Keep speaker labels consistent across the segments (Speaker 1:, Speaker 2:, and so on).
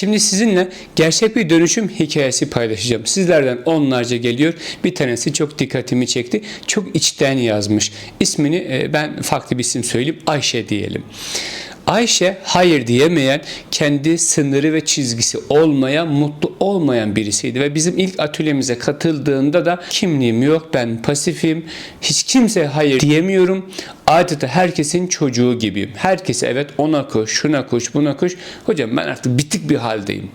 Speaker 1: Şimdi sizinle gerçek bir dönüşüm hikayesi paylaşacağım. Sizlerden onlarca geliyor. Bir tanesi çok dikkatimi çekti. Çok içten yazmış. İsmini e, ben farklı bir isim söyleyeyim. Ayşe diyelim. Ayşe hayır diyemeyen, kendi sınırı ve çizgisi olmayan, mutlu olmayan birisiydi ve bizim ilk atölyemize katıldığında da kimliğim yok, ben pasifim, hiç kimse hayır diyemiyorum. Adeta herkesin çocuğu gibiyim. Herkese evet ona koş, şuna koş, buna koş. Hocam ben artık bitik bir haldeyim.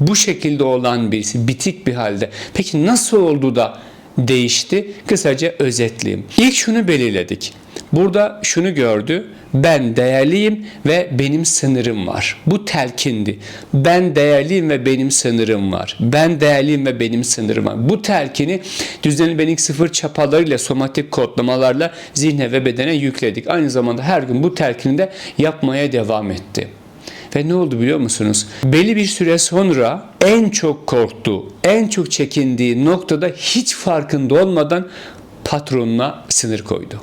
Speaker 1: Bu şekilde olan birisi bitik bir halde. Peki nasıl oldu da değişti? Kısaca özetleyeyim. İlk şunu belirledik. Burada şunu gördü. Ben değerliyim ve benim sınırım var. Bu telkindi. Ben değerliyim ve benim sınırım var. Ben değerliyim ve benim sınırım var. Bu telkini düzenli benim sıfır çapalarıyla, somatik kodlamalarla zihne ve bedene yükledik. Aynı zamanda her gün bu telkini de yapmaya devam etti. Ve ne oldu biliyor musunuz? Belli bir süre sonra en çok korktuğu, en çok çekindiği noktada hiç farkında olmadan patronuna sınır koydu.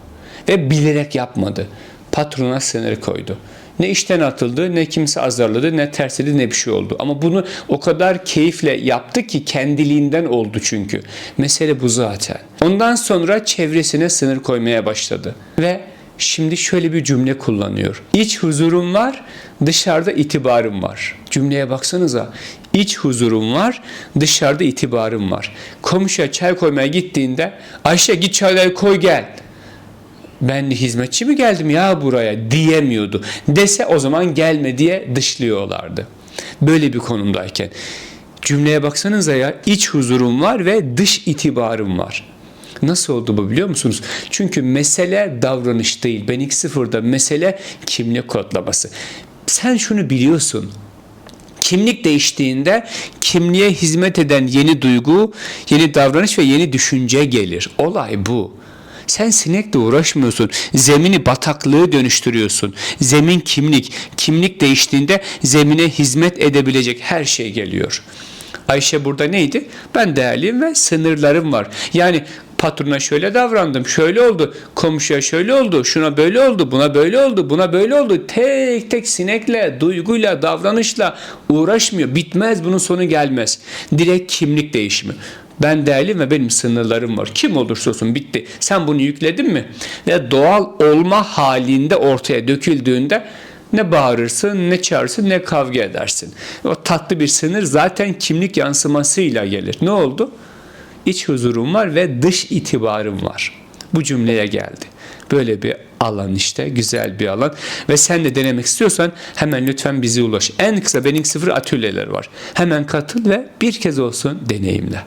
Speaker 1: Ve bilerek yapmadı. Patrona sınır koydu. Ne işten atıldı, ne kimse azarladı, ne tersledi, ne bir şey oldu. Ama bunu o kadar keyifle yaptı ki kendiliğinden oldu çünkü. Mesele bu zaten. Ondan sonra çevresine sınır koymaya başladı. Ve şimdi şöyle bir cümle kullanıyor. İç huzurum var, dışarıda itibarım var. Cümleye baksanıza. İç huzurum var, dışarıda itibarım var. Komşuya çay koymaya gittiğinde Ayşe git çayları koy gel ben hizmetçi mi geldim ya buraya diyemiyordu. Dese o zaman gelme diye dışlıyorlardı. Böyle bir konumdayken. Cümleye baksanıza ya iç huzurum var ve dış itibarım var. Nasıl oldu bu biliyor musunuz? Çünkü mesele davranış değil. Ben ilk sıfırda mesele kimlik kodlaması. Sen şunu biliyorsun. Kimlik değiştiğinde kimliğe hizmet eden yeni duygu, yeni davranış ve yeni düşünce gelir. Olay bu. Sen sinekle uğraşmıyorsun. Zemini bataklığı dönüştürüyorsun. Zemin kimlik. Kimlik değiştiğinde zemine hizmet edebilecek her şey geliyor. Ayşe burada neydi? Ben değerliyim ve sınırlarım var. Yani patrona şöyle davrandım, şöyle oldu, komşuya şöyle oldu, şuna böyle oldu, buna böyle oldu, buna böyle oldu. Tek tek sinekle, duyguyla, davranışla uğraşmıyor. Bitmez bunun sonu gelmez. Direkt kimlik değişimi. Ben değerliyim ve benim sınırlarım var. Kim olursa olsun bitti. Sen bunu yükledin mi? Ve doğal olma halinde ortaya döküldüğünde ne bağırırsın, ne çağırırsın, ne kavga edersin. O tatlı bir sınır zaten kimlik yansımasıyla gelir. Ne oldu? İç huzurum var ve dış itibarım var. Bu cümleye geldi. Böyle bir alan işte güzel bir alan ve sen de denemek istiyorsan hemen lütfen bize ulaş. En kısa benim sıfır atölyeler var. Hemen katıl ve bir kez olsun deneyimle.